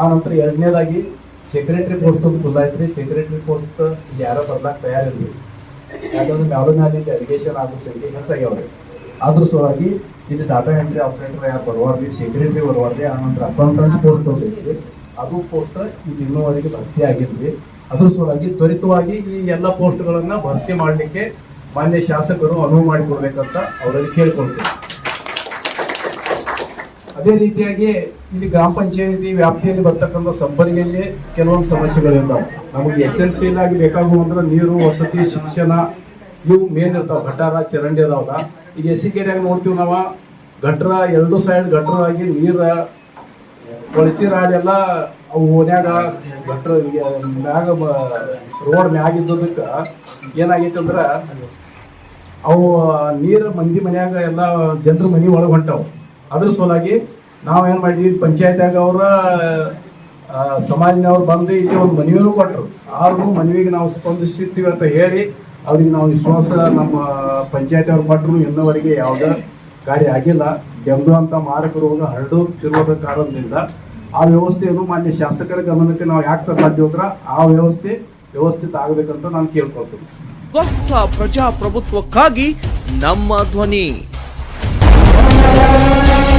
ಆ ನಂತರ ಎರಡನೇದಾಗಿ ಸೆಕ್ರೆಟರಿ ಪೋಸ್ಟ್ ಒಂದು ಖುಲ್ಲ ಐತ್ರಿ ಸೆಕ್ರೆಟರಿ ಪೋಸ್ಟ್ ಯಾರೋ ಬರ್ಲಾಕ್ ತಯಾರಿಲ್ರಿ. ಯಾಕಂದ್ರೆ ಮ್ಯಾಲ ಮ್ಯಾಲ ಇಲ್ಲಿ ಅಲಿಗೇಷನ್ ಆಗೋ ಸಂಖ್ಯೆ ಹೆಚ್ಚಾಗ್ಯಾವ್ರಿ. ಅದ್ರ ಸಲುವಾಗಿ ಇಲ್ಲಿ ಡಾಟಾ ಎಂಟ್ರಿ ಆಪರೇಟರ್ ಯಾರು ಬರುವಾರ್ರಿ ಸೆಕ್ರೆಟರಿ ಬರುವಾರ್ರಿ, ಆ ನಂತರ ಅಕೌಂಟೆಂಟ್ ಪೋಸ್ಟ್ ಒಂದು ಅದು ಪೋಸ್ಟ್ ಇಲ್ಲಿ ಇನ್ನೂವರೆಗೆ ಭರ್ತಿ ಆಗಿಲ್ರಿ ಅದ್ರ ಸಲುವಾಗಿ ತ್ವರಿತವಾಗಿ ಈ ಎಲ್ಲ ಪೋಸ್ಟ್ಗಳನ್ನ ಭರ್ತಿ ಮಾಡಲಿಕ್ಕೆ ಮಾನ್ಯ ಶಾಸಕರು ಅನುವು ಮಾಡಿಕೊಡ್ಬೇಕಂತ ಅವರಲ್ಲಿ ಕೇಳ್ಕೊಳ್ತೀನಿ ಅದೇ ರೀತಿಯಾಗಿ ಇಲ್ಲಿ ಗ್ರಾಮ ಪಂಚಾಯತಿ ವ್ಯಾಪ್ತಿಯಲ್ಲಿ ಬರ್ತಕ್ಕಂಥ ಸಬ್ಬರಿಗೆಯಲ್ಲಿ ಕೆಲವೊಂದು ಸಮಸ್ಯೆಗಳಿರ್ತಾವೆ ನಮಗೆ ಎಸ್ ಎಲ್ ಬೇಕಾಗುವಂದ್ರೆ ನೀರು, ವಸತಿ, ಶಿಕ್ಷಣ, ಇವು ಮೇನ್ ಇರ್ತಾವೆ. ಗಟಾರ ಚರಂಡಿ ಅದಾವಾಗ ಈಗ ಎಸ್ ಸಿ ಕೆರೆಯಾಗಿ ನೋಡ್ತೀವಿ ನಾವು, ಗಟ್ರ, ಎರಡು ಸೈಡ್ ಗಟ್ರವಾಗಿ ನೀರ, ಕೊಳಚಿ ರಾಡೆಲ್ಲ ಅವು ಓನ್ಯಾಗ ಗಟ್ರ ಮ್ಯಾಗ ರೋಡ್ ಮ್ಯಾಗ ಇದ್ದದಕ್ಕೆ ಏನಾಗೈತಂದ್ರೆ ಅವು ನೀರು ಮಂದಿ ಮನ್ಯಾಗ ಎಲ್ಲ ಜನರು ಮನೆ ಒಳಗೆ ಹೊಂಟವು. ಅದ್ರ ಸಲುವಾಗಿ ನಾವೇನು ಮಾಡಿದ್ವಿ ಪಂಚಾಯತ್ಯಾಗ ಅವರ ಸಮಾಜನವ್ರು ಬಂದು ಇಲ್ಲಿ ಒಂದು ಮನವಿನೂ ಕೊಟ್ಟರು ಆದ್ರೂ ಮನವಿಗೆ ನಾವು ಸ್ಪಂದಿಸ್ತೀವಿ ಅಂತ ಹೇಳಿ ಅವ್ರಿಗೆ ನಾವು ವಿಶ್ವಾಸ ನಮ್ಮ ಪಂಚಾಯತ್ ಅವ್ರು ಕೊಟ್ಟರು ಇನ್ನೂವರೆಗೆ ಯಾವುದೇ ಕಾರ್ಯ ಆಗಿಲ್ಲ. ಡೆಂಗು ಅಂತ ಮಾರಕ ರೋಗ ಹರಡುತ್ತಿರುವ ಕಾರಣದಿಂದ ಆ ವ್ಯವಸ್ಥೆಯನ್ನು ಮಾನ್ಯ ಶಾಸಕರ ಗಮನಕ್ಕೆ ನಾವು ಯಾಕೆ ತರಲಾದ್ಯೋತ್ರ ಆ ವ್ಯವಸ್ಥೆ ವ್ಯವಸ್ಥಿತ ಆಗಬೇಕಂತ ನಾನು ಕೇಳ್ಕೊಳ್ತೀನಿ. ಸ್ವಸ್ಥ ಪ್ರಜಾಪ್ರಭುತ್ವಕ್ಕಾಗಿ ನಮ್ಮ ಧ್ವನಿ. Thank you.